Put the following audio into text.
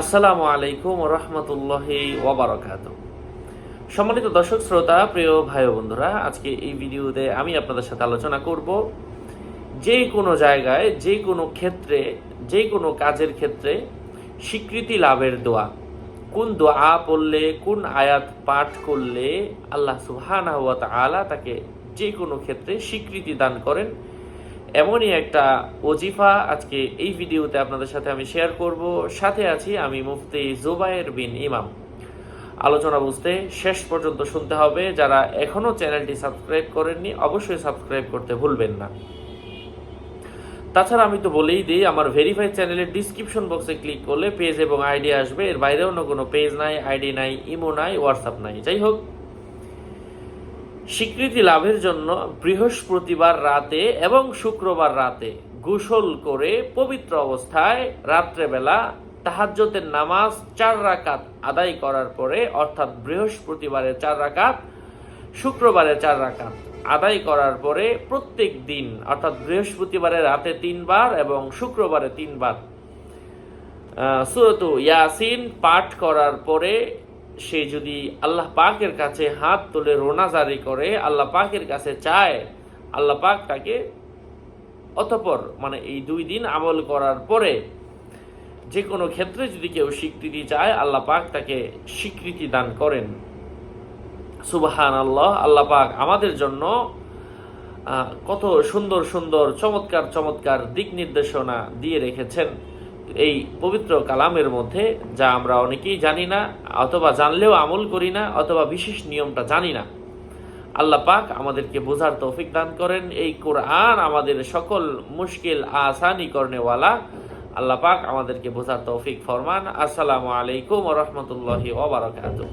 আসসালামু আলাইকুম রহমতুল্লাহি ওবরাকাত সম্মানিত দর্শক, শ্রোতা, প্রিয় ভাই বন্ধুরা, আজকে এই ভিডিওতে আমি আপনাদের সাথে আলোচনা করব যে কোনো জায়গায়, যে কোনো ক্ষেত্রে, যে কোনো কাজের ক্ষেত্রে স্বীকৃতি লাভের দোয়া। কোন দোয়া পড়লে, কোন আয়াত পাঠ করলে আল্লাহ সুবহানাহু ওয়া তাকে যে কোনো ক্ষেত্রে স্বীকৃতি দান করেন এমনই একটা ওজিফা আজকে এই ভিডিওতে আপনাদের সাথে আমি শেয়ার করব। সাথে আছি আমি মুফতি জুবায়ের বিন ইমাম। আলোচনা বুঝতে শেষ পর্যন্ত শুনতে হবে। যারা এখনও চ্যানেলটি সাবস্ক্রাইব করেননি, অবশ্যই সাবস্ক্রাইব করতে ভুলবেন না। তাছাড়া আমি তো বলেই দিই, আমার ভেরিফাইড চ্যানেলের ডিসক্রিপশন বক্সে ক্লিক করলে পেজ এবং আইডি আসবে। এর বাইরে অন্য কোনো পেজ নাই আইডি নাই ইমো নাই হোয়াটসঅ্যাপ নাই। যাই হোক স্বীকৃতি লাভের জন্য বৃহস্পতিবার রাতে এবং শুক্রবার রাতে গোসল করে পবিত্র অবস্থায় রাত্রেবেলা তাহাজ্জতের নামাজ চার রাকাত আদায় করার পরে, অর্থাৎ বৃহস্পতিবারের চার রাকাত, শুক্রবারে চার রাকাত আদায় করার পরে প্রত্যেক দিন, অর্থাৎ বৃহস্পতিবারে রাতে তিনবার এবং শুক্রবারে তিনবার সুরত ইয়াসিন পাঠ করার পরে সে যদি আল্লাহ পাকের কাছে হাত তুলে রোনা জারি করে, আল্লাহ পাকের কাছে চায়, আল্লাহ পাক তাকে অতপর মানে এই দুই দিন আমল করার পরে যে কোনো ক্ষেত্রে যদি কেউ স্বীকৃতি চায়, আল্লাহ পাক তাকে স্বীকৃতি দান করেন। সুবাহান আল্লাহ আল্লাহ পাক আমাদের জন্য কত সুন্দর সুন্দর, চমৎকার চমৎকার দিক নির্দেশনা দিয়ে রেখেছেন। এই পবিত্র কালামের মধ্যে, যা আমরা অনেকেই জানি না, অথবা জানলেও আমল করি না, অথবা বিশেষ নিয়মটা জানি না। আল্লাহ পাক আমাদেরকে বোঝার তৌফিক দান করেন। এই কোরআন আমাদের সকল মুশকিল আসানি কর্নেওয়ালা আল্লাহ পাক আমাদেরকে বোঝার তৌফিক ফরমান। আসসালামু আলাইকুম রহমতুল্লাহি ওবরাকাতুহ